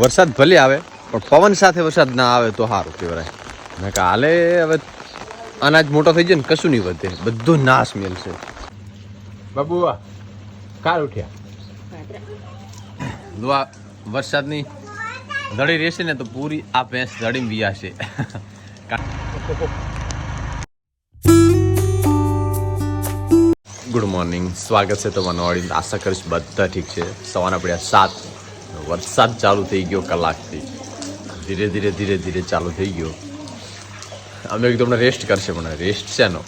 વરસાદ ભલે આવે પણ પવન સાથે વરસાદ ના આવે તો સારું કહેવાય. મેં કે હાલે હવે અનાજ મોટો થઈ જાય ને કશું નહીં વધે. બધું નાશ મેલશે. બાબુ કાલ ઉઠ્યા. દુઆ વરસાદની દડી રહેશે ને તો પૂરી આ ભેંસ દડી વિયાશે. ગુડ મોર્નિંગ સ્વાગત છે તમારું ઓડિયન્સ આશા કરીશ બધા ઠીક છે. સવારના પડ્યા સાત. વરસાદ ચાલુ થઈ ગયો કલાકથી. ધીરે ધીરે ધીરે ધીરે ચાલુ થઈ ગયો. અમે તમને રેસ્ટ કરશે, પણ રેસ્ટ છે એનો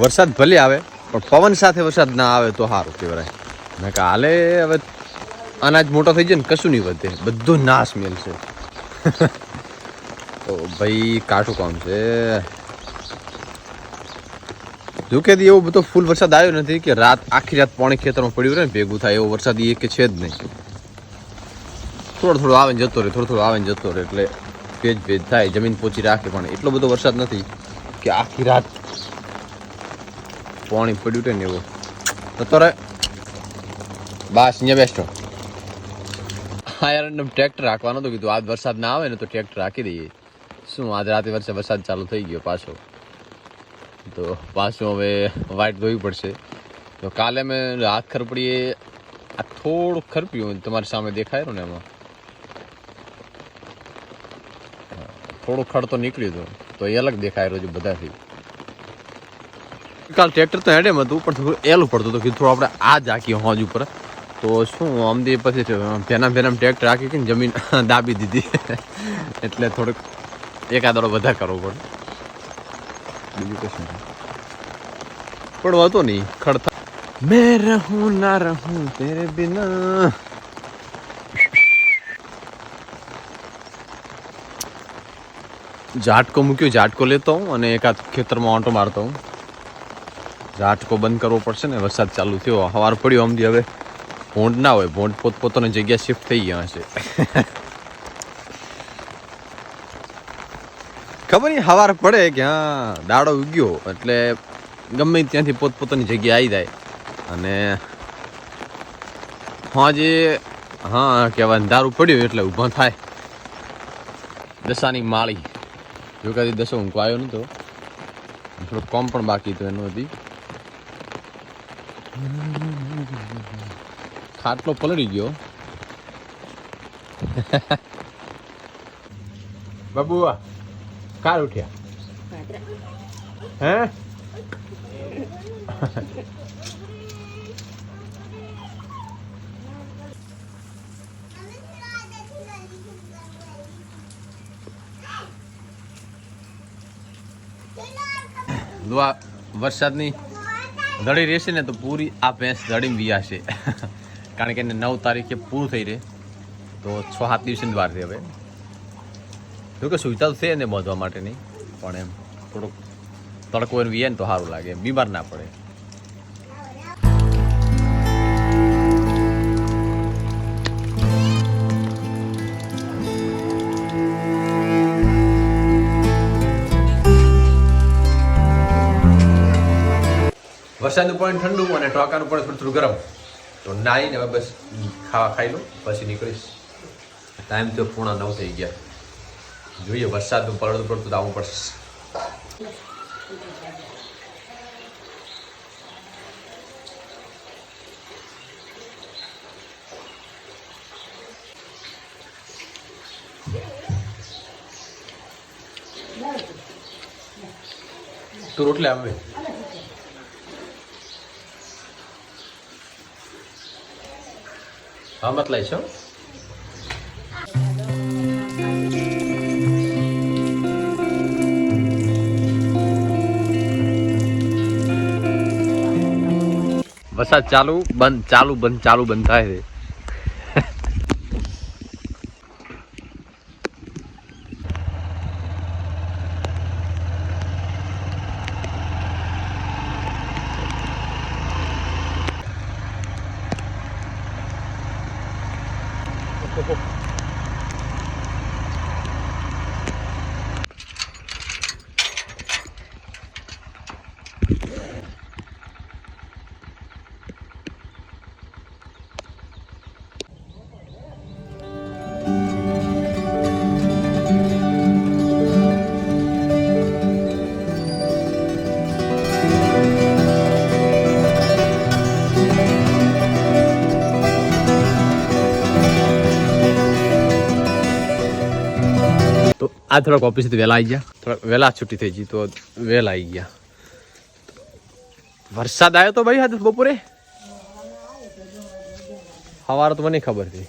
વરસાદ ભલે આવે, પણ પવન સાથે વરસાદ ના આવે તો સારું કહેવાય. મેં કાલે હવે અનાજ મોટો થઈ જાય ને, કશું નહીં વધે. બધો નાશ મેલશે તો ભાઈ, કાઠું કામ છે. જો કે એવો બધો ફૂલ વરસાદ આવ્યો નથી કે રાત, આખી રાત પોણી ખેતરમાં પડ્યું રહે ને, ભેગું થાય, એવો વરસાદ એ કે છે જ નહીં. થોડો થોડો આવે ને જતો રહે, થોડો થોડો આવે ને જતો રહે, એટલે ભેજ ભેજ થાય, જમીન પોચી રાખે, પણ એટલો બધો વરસાદ નથી કે આખી રાત પાણી પડ્યું રહે ને એવું. તો તોરે બસ, અહીંયા બેસતો હા યાર ટ્રેક્ટર રાખવાનું તો કીધું. આજ વરસાદ ના આવે ને તો ટ્રેક્ટર રાખી દઈએ. શું, આજ રાતે વર્ષે વરસાદ ચાલુ થઈ ગયો પાછો. તો પાછું હવે વાઇટ ધોવી પડશે. તો કાલે મેં હાથ ખરપડીએ, આ થોડુંક ખરપ્યું તમારી સામે દેખાય ને એમાં? થોડું ખડ તો નીકળ્યું હતું તો એ અલગ દેખાય રહ્યું બધાથી. કાલ ટ્રેક્ટર તો હેડેમ હતું, પણ થોડું એલું પડતું હતું. કીધું થોડું આપણે આ જ હાકીએ હોજ ઉપર. તો શું અમદી પછી ભેના ભેનામ ટ્રેક્ટર રાખી કે જમીન દાબી દીધી. એટલે થોડુંક એકાદડો વધારે કરવો પડે. બીજું કશું પણ વાતો નહીં ખડતા મેં રહું ના રહું તેરે બિના. ઝાટકો મૂક્યો, ઝાટકો લેતો હું અને એકાદ ખેતરમાં ઓંટો મારતો હું ઝાટકો બંધ કરવો પડશે ને, વરસાદ ચાલુ થયો, હવાર પડ્યો અમદી હવે. ભોંડ ના હોય, ભોંડ પોતપોતાની જગ્યા શિફ્ટ થઈ ગયા હશે. ખબર નહીં સવાર પડે કે હા, દાડો ઉગ્યો, એટલે ગમે ત્યાંથી પોતપોતાની જગ્યા આવી જાય. અને હા જે, હા, કહેવાય, અંધારું પડ્યું એટલે ઊભા થાય. દશાની માળી. જો કદી દસો ઊંઘ આવ્યો નતો. થોડું કોમ પણ બાકી હતું એનું હતી ખાટલો પલળી ગયો. બાબુ કાર ઉઠ્યા. હે? વરસાદની દડી રહેશે ને તો પૂરી આ ભેંસ દડીમાં વિયાશે કારણ કે એને નવ તારીખે પૂરું થઈ રહે. તો છ, સાત દિવસની વાર છે હવે. જોકે સુવિધા છે ને બાંધવા માટેની, પણ એમ થોડુંક તડકો એનું વીએ ને તો સારું લાગે. બીમાર ના પડે. વરસાદનું પણ ઠંડુ અને ટોકાનું પણ થોડું ગરમ. તો નાઈને હવે બસ ખાવા ખાઈ લો, પછી નીકળીશ. ટાઈમ તો પૂણા નવ થઈ ગયા. જોઈએ, વરસાદનું પડતું પડતું તો આવવું પડશે. તું રોટલે આવે મત લઈશું વરસાદ ચાલુ બંધ ચાલુ બંધ ચાલુ બંધ થાય છે. Oh. આ થોડાક ઓફિસથી વહેલા આવી ગયા. થોડાક વહેલા છૂટી થઈ ગઈ, તો વહેલા આવી ગયા. વરસાદ આવ્યો તો ભાઈ આજે બપોરે? સવારે તો મને ખબર હતી.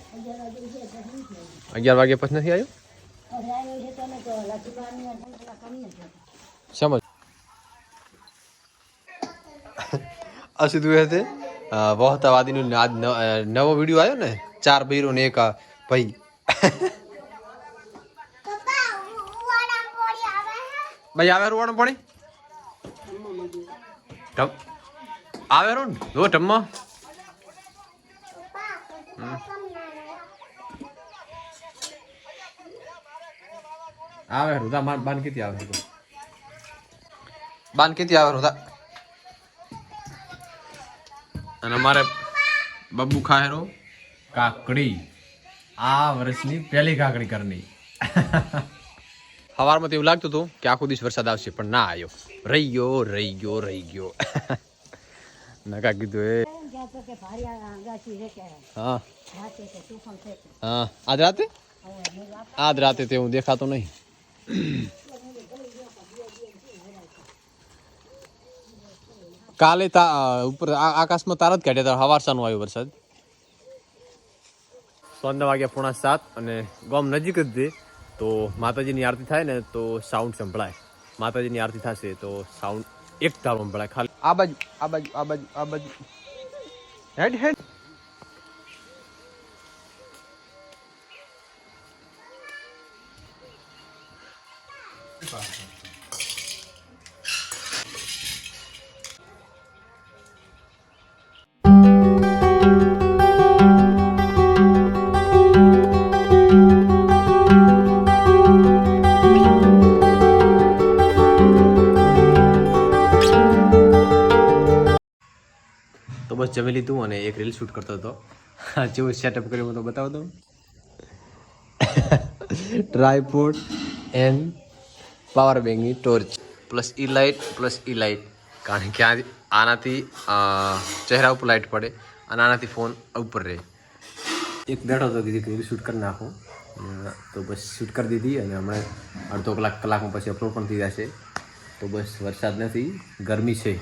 અગિયાર વાગે પછી નથી આવ્યો સમજ. આ સીધું એ છે. વહતાવાદીનું આજ નવો વીડિયો આવ્યો ને? ચાર ભૈરો ને એક ભાઈ. ભાઈ, આવે રૂવાણું પાણી? આવે રો ને જો ટમમાં આવે રુદા, માર બાન કેતી આવે બાન કેતી આવે રુદા. અને અમારે બબ્બુ ખાયરો કાકડી. આ વર્ષની પહેલી કાકડી કરની. સવારમાં તો એવું લાગતું હતું કે આખો દિવસ વરસાદ આવશે, પણ ના આવ્યો. રહી ગયો રહી ગયો રહી ગયો નકા કીધું એ. હા. હા. આજ રાતે? આજ રાતે તે હું દેખાતો નહીં. કાલે તા ઉપર આકાશમાં તારા જ કાઢ્યા હતા હવારસાનો આવ્યો વરસાદ. સોના વાગ્યા પોણા સાત અને ગામ નજીક જ છે તો માતાજીની આરતી થાય ને તો સાઉન્ડ સંભળાય. માતાજીની આરતી થશે તો સાઉન્ડ એક ધારો સંભળાય. ખાલી આ બાજુ આ બાજુ આ બાજુ આ બાજુ. હેડ હેડ. જમી લીધું અને એક રીલ શૂટ કરતો હતો. જેવું સેટઅપ કર્યું હું તો બતાવો દઉં. ટ્રાયપોડ એન્ડ પાવર બેંકની torch plus E light plus E light કારણ કે આનાથી ચહેરા ઉપર લાઇટ પડે અને આનાથી ફોન ઉપર રહે. એક બેઠો હતો કીધી રીલ શૂટ કરી નાખું. તો બસ શૂટ કરી દીધી અને હમણાં અડધો કલાક કલાકમાં પછી અપલોડ પણ થઈ જશે. તો બસ વરસાદ નથી ગરમી છે.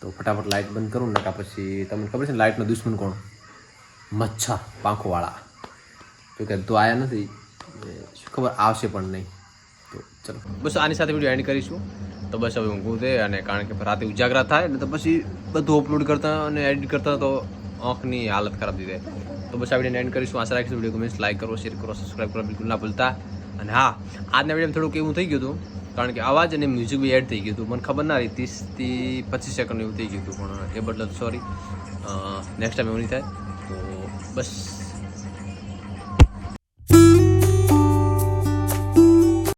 તો ફટાફટ લાઇટ બંધ કરું, નકા પછી તમને ખબર છે ને લાઇટનો દુશ્મન કોણ? મચ્છર પાંખોવાળા. તો કે તો આવ્યા નથી શું ખબર, આવશે પણ નહીં. તો ચલો. બસ આની સાથે વીડિયો એન્ડ કરીશું. તો બસ હવે ઊંઘું છે અને કારણ કે રાતે ઉજાગરા થાય, ને તો પછી બધું અપલોડ કરતા અને એડિટ કરતા તો આંખની હાલત ખરાબ થઈ જાય. તો બસ આ વીડિયો એન્ડ કરીશું. આશા રાખીશું વીડિયો ગમે લાઇક કરો શેર કરો સબસ્ક્રાઈબ કરો, બિલકુલ ના ભૂલતા. અને હા, આજના વિડીયોમાં થોડુંક એવું થઈ ગયું હતું કારણ કે અવાજ અને મ્યુઝિક બી એડ થઈ ગયું હતું. મને ખબર ના રહી, ત્રીસથી પચીસ સેકન્ડ એવું થઈ ગયું હતું પણ એ બદલ સોરી નેક્સ્ટ ટાઈમ એવું નહીં થાય. તો બસ